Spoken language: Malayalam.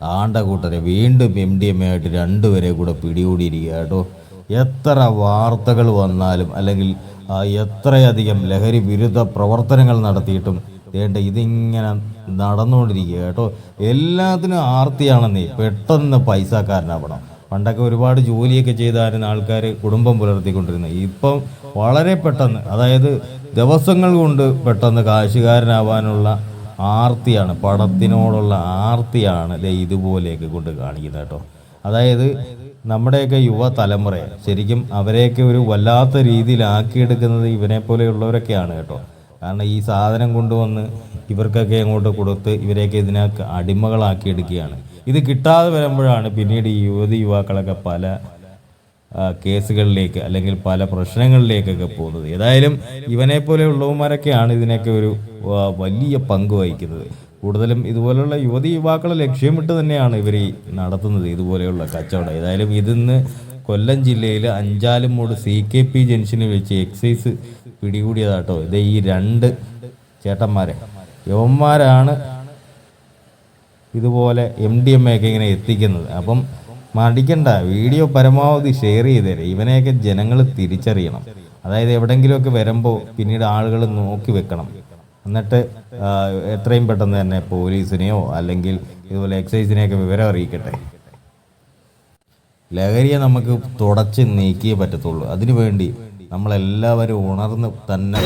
ആണ്ട കൂട്ടരെ വീണ്ടും എം ഡി എ ആയിട്ട് രണ്ടുപേരെ കൂടെ പിടികൂടിയിരിക്കുക കേട്ടോ. എത്ര വാർത്തകൾ വന്നാലും അല്ലെങ്കിൽ എത്രയധികം ലഹരി വിരുദ്ധ പ്രവർത്തനങ്ങൾ നടത്തിയിട്ടും വേണ്ട ഇതിങ്ങനെ നടന്നുകൊണ്ടിരിക്കുക കേട്ടോ. എല്ലാത്തിനും ആർത്തിയാണെന്നേ പെട്ടെന്ന് പൈസക്കാരനാവണം. പണ്ടൊക്കെ ഒരുപാട് ജോലിയൊക്കെ ചെയ്തായിരുന്നു ആൾക്കാർ കുടുംബം പുലർത്തിക്കൊണ്ടിരുന്നത്. ഇപ്പം വളരെ പെട്ടെന്ന് അതായത് ദിവസങ്ങൾ കൊണ്ട് പെട്ടെന്ന് കാശുകാരനാവാനുള്ള ആർത്തിയാണ് പടത്തിനോടുള്ള ആർത്തിയാണ് ഇതുപോലെയൊക്കെ കൊണ്ട് കാണിക്കുന്നത് കേട്ടോ. അതായത് നമ്മുടെയൊക്കെ യുവതലമുറയെ ശരിക്കും അവരെയൊക്കെ ഒരു വല്ലാത്ത രീതിയിലാക്കിയെടുക്കുന്നത് ഇവനെ പോലെയുള്ളവരൊക്കെയാണ് കേട്ടോ. കാരണം ഈ സാധനം കൊണ്ടുവന്ന് ഇവർക്കൊക്കെ അങ്ങോട്ട് കൊടുത്ത് ഇവരെയൊക്കെ ഇതിനൊക്കെ അടിമകളാക്കി എടുക്കുകയാണ് ഇത് കിട്ടാതെ വരുമ്പോഴാണ് പിന്നീട് ഈ യുവതി യുവാക്കളൊക്കെ പല കേസുകളിലേക്ക് അല്ലെങ്കിൽ പല പ്രശ്നങ്ങളിലേക്കൊക്കെ പോകുന്നത്. ഏതായാലും ഇവനെ പോലെയുള്ളവന്മാരൊക്കെയാണ് ഇതിനൊക്കെ ഒരു വലിയ പങ്ക് വഹിക്കുന്നത്. കൂടുതലും ഇതുപോലെയുള്ള യുവതി യുവാക്കളെ ലക്ഷ്യമിട്ട് തന്നെയാണ് ഇവർ നടത്തുന്നത് ഇതുപോലെയുള്ള കച്ചവടം. ഏതായാലും ഇതിന്ന് കൊല്ലം ജില്ലയിൽ അഞ്ചാലുമൂട് സി കെ പി ജംഗ്ഷനിൽ വെച്ച് എക്സൈസ് പിടികൂടിയതാട്ടോ. ഇത് ഈ രണ്ട് ചേട്ടന്മാരെ. യവന്മാരാണ് ഇതുപോലെ എം ഡി എം എയൊക്കെ ഇങ്ങനെ എത്തിക്കുന്നത്. അപ്പം മടിക്കണ്ട വീഡിയോ പരമാവധി ഷെയർ ചെയ്തേരെ ഇവനെയൊക്കെ ജനങ്ങൾ തിരിച്ചറിയണം. അതായത് എവിടെങ്കിലുമൊക്കെ വരുമ്പോൾ പിന്നീട് ആളുകൾ നോക്കി വെക്കണം. എന്നിട്ട് എത്രയും പെട്ടെന്ന് തന്നെ പോലീസിനെയോ അല്ലെങ്കിൽ ഇതുപോലെ എക്സൈസിനെയൊക്കെ വിവരം അറിയിക്കട്ടെ. ലഹരിയെ നമുക്ക് തുടച്ച് നീക്കിയേ പറ്റത്തുള്ളൂ. അതിനുവേണ്ടി നമ്മളെല്ലാവരും ഉണർന്ന് തന്നെ